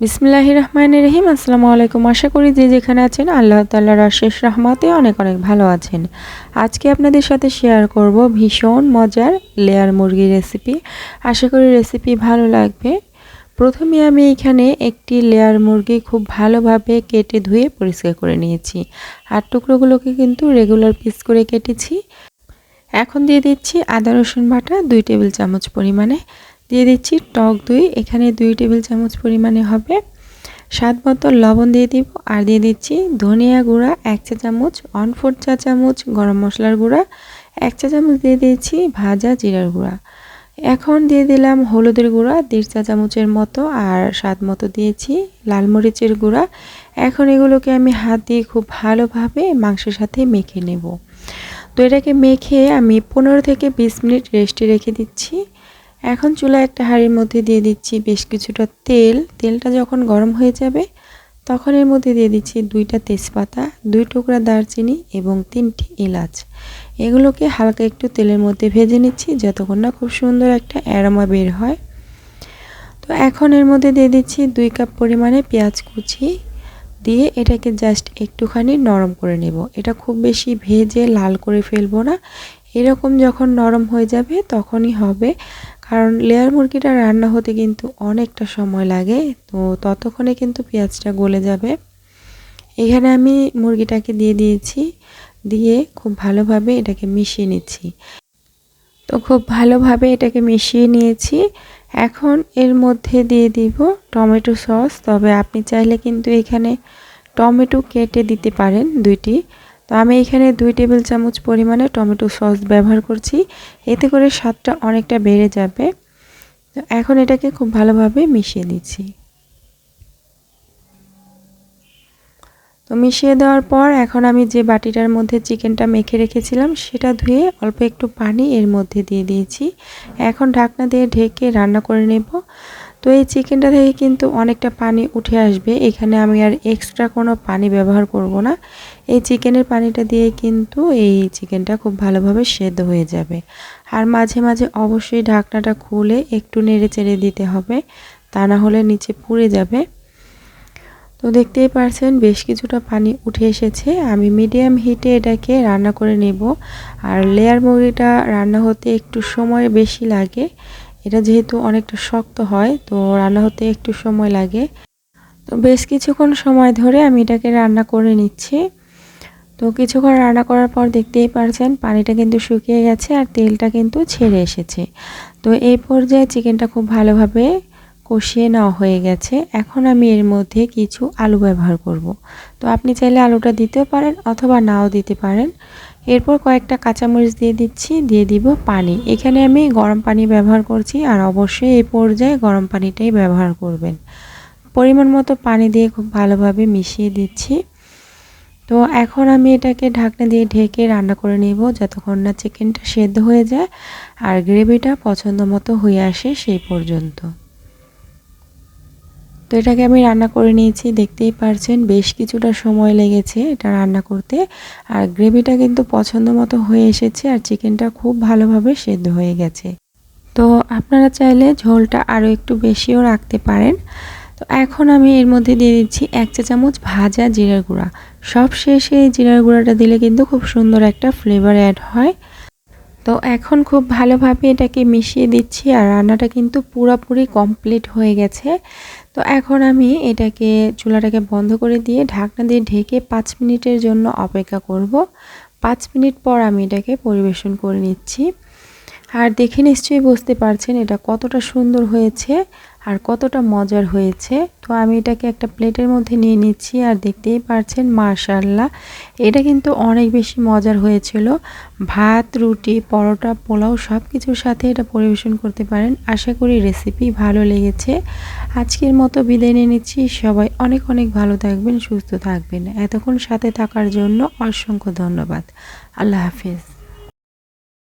বিসমিল্লাহ রহমান রহিম আসসালামু আলাইকুম। আশা করি যে যেখানে আছেন আল্লাহ তাল্লাহর শেষ রহমাতে অনেক অনেক ভালো আছেন। আজকে আপনাদের সাথে শেয়ার করব ভীষণ মজার লেয়ার মুরগির রেসিপি আশা করি রেসিপি ভালো লাগবে। প্রথমে আমি এখানে একটি লেয়ার মুরগি খুব ভালোভাবে কেটে ধুয়ে পরিষ্কার করে নিয়েছি। আর টুকরোগুলোকে কিন্তু রেগুলার পিস করে কেটেছি। এখন দিয়ে দিচ্ছি আদা রসুন বাটা দুই টেবিল চামচ পরিমাণে। দিয়ে দিচ্ছি টক দই। এখানে দুই টেবিল চামচ পরিমাণে হবে স্বাদ মতো লবণ দিয়ে দিব আর দিয়ে দিচ্ছি ধনিয়া গুঁড়া, এক চা চামচ ওয়ান ফোর চা চামচ, গরম মশলার গুঁড়া, এক চা চামচ দিয়ে দিয়েছি ভাজা জিরার গুঁড়া। এখন দিয়ে দিলাম হলুদের গুঁড়া, দেড় চা চামচের মতো আর স্বাদ মতো দিয়েছি লাল মরিচের গুঁড়া। এখন এগুলোকে আমি হাত দিয়ে খুব ভালোভাবে মাংসের সাথে মেখে নেব। তো এটাকে মেখে আমি পনেরো থেকে বিশ মিনিট রেস্টে রেখে দিচ্ছি। এখন চুলা একটা হাঁড়ির মধ্যে দিয়ে দিচ্ছি বেশ কিছুটা তেল। তেলটা যখন গরম হয়ে যাবে, তখন এর মধ্যে দিয়ে দিচ্ছি দুইটা তেজপাতা, দুই টুকরা দারচিনি এবং তিনটি এলাচ। এগুলোকে হালকা একটু তেলের মধ্যে ভেজে নিচ্ছি, যতক্ষণ না খুব সুন্দর একটা অ্যারোমা বের হয়। তো এখন এর মধ্যে দিয়ে দিচ্ছি দুই কাপ পরিমাণে পেঁয়াজ কুচি দিয়ে এটাকে জাস্ট একটুখানি নরম করে নেব। এটা খুব বেশি ভেজে লাল করে ফেলব না। এরকম যখন নরম হয়ে যাবে, তখনই হবে কারণ লেয়ার মুরগিটা রান্না হতে কিন্তু অনেকটা সময় লাগে, তো ততক্ষণে কিন্তু পেঁয়াজটা গলে যাবে। এখানে আমি মুরগিটাকে দিয়ে দিয়েছি, দিয়ে খুব ভালোভাবে এটাকে মিশিয়ে নিচ্ছি। তো খুব ভালোভাবে এটাকে মিশিয়ে নিয়েছি। এখন এর মধ্যে দিয়ে দিব টমেটো সস, তবে আপনি চাইলে কিন্তু এখানে টমেটো কেটে দিতে পারেন দুইটি। তো আমি এখানে দুই টেবিল চামচ পরিমাণে টমেটো সস ব্যবহার করছি। এতে করে স্বাদটা অনেকটা বেড়ে যাবে। তো এখন এটাকে খুব ভালোভাবে মিশিয়ে দিচ্ছি তো মিশিয়ে দেওয়ার পর এখন আমি যে বাটিটার মধ্যে চিকেনটা মেখে রেখেছিলাম, সেটা ধুয়ে অল্প একটু পানি এর মধ্যে দিয়ে দিয়েছি। এখন ঢাকনা দিয়ে ঢেকে রান্না করে নেব। তো এই চিকেনটা থেকে কিন্তু অনেকটা পানি উঠে আসবে। এখানে আমি আর এক্সট্রা কোনো পানি ব্যবহার করব না। এই চিকেনের পানিটা দিয়ে কিন্তু এই চিকেনটা খুব ভালোভাবে সেদ্ধ হয়ে যাবে। আর মাঝে মাঝে অবশ্যই ঢাকনাটা খুলে একটু নেড়ে চেড়ে দিতে হবে, তা না হলে নিচে পুড়ে যাবে। তো দেখতেই পারছেন, বেশ কিছুটা পানি উঠে এসেছে। আমি মিডিয়াম হিটে এটাকে রান্না করে নেব। আর লেয়ার মুরগিটা রান্না হতে একটু সময় বেশি লাগে। এটা যেহেতু অনেকটা শক্ত হয়, তো রান্না হতে একটু সময় লাগে। তো বেশ কিছুক্ষণ সময় ধরে আমি এটাকে রান্না করে নিচ্ছি। তো কিছুক্ষণ রান্না করার পর দেখতেই পারছেন, পানিটা কিন্তু শুকিয়ে গেছে আর তেলটা কিন্তু ছেড়ে এসেছে। তো এই পর্যায়ে চিকেনটা খুব ভালোভাবে কষিয়ে নেওয়া হয়ে গেছে। এখন আমি এর মধ্যে কিছু আলু ব্যবহার করব। তো আপনি চাইলে আলুটা দিতেও পারেন অথবা নাও দিতে পারেন। এরপর কয়েকটা কাঁচামরিচ দিয়ে দিচ্ছি, দিয়ে দিব পানি। এখানে আমি গরম পানি ব্যবহার করছি আর অবশ্যই এই পর্যায়ে গরম পানিটাই ব্যবহার করবেন। পরিমাণ মতো পানি দিয়ে খুব ভালোভাবে মিশিয়ে দিচ্ছি। তো এখন আমি এটাকে ঢাকনা দিয়ে ঢেকে রান্না করে নেব যতক্ষণ না চিকেনটা সেদ্ধ হয়ে যায় আর গ্রেভিটা পছন্দ মতো হয়ে আসে সেই পর্যন্ত। এটাকে আমি রান্না করে নিয়েছি, দেখতেই পারছেন বেশ কিছুটা সময় লেগেছে এটা রান্না করতে। আর গ্রেভিটা কিন্তু পছন্দ মতো হয়ে এসেছে আর চিকেনটা খুব ভালোভাবে সেদ্ধ হয়ে গেছে। তো আপনারা চাইলে ঝোলটা আরও একটু বেশিও রাখতে পারেন। তো এখন আমি এর মধ্যে দিয়ে দিচ্ছি এক চা চামচ ভাজা জিরার গুঁড়া। সব শেষে জিরার গুঁড়াটা দিলে কিন্তু খুব সুন্দর একটা ফ্লেভার অ্যাড হয়। তো এখন খুব ভালোভাবে এটাকে মিশিয়ে দিচ্ছি আর রান্নাটা কিন্তু পুরোপুরি কমপ্লিট হয়ে গেছে। তো এখন আমি এটাকে চুলাটাকে বন্ধ করে দিয়ে ঢাকনা দিয়ে ঢেকে পাঁচ মিনিটের জন্য অপেক্ষা করব। পাঁচ মিনিট পর আমি এটাকে পরিবেশন করে নিচ্ছি। আর দেখে নিশ্চয়ই বুঝতে পারছেন এটা কতটা সুন্দর হয়েছে আর কতটা মজার হয়েছে। তো আমি এটাকে একটা প্লেটের মধ্যে নিয়ে নিচ্ছি আর দেখতেই পারছেন মার্শাল্লাহ এটা কিন্তু অনেক বেশি মজার হয়েছিল। ভাত, রুটি, পরোটা, পোলাও সব কিছুর সাথে এটা পরিবেশন করতে পারেন। আশা করি রেসিপি ভালো লেগেছে। আজকের মতো বিদায় নিয়ে নিচ্ছি। সবাই অনেক অনেক ভালো থাকবেন, সুস্থ থাকবেন। এতক্ষণ সাথে থাকার জন্য অসংখ্য ধন্যবাদ। আল্লাহ হাফিজ।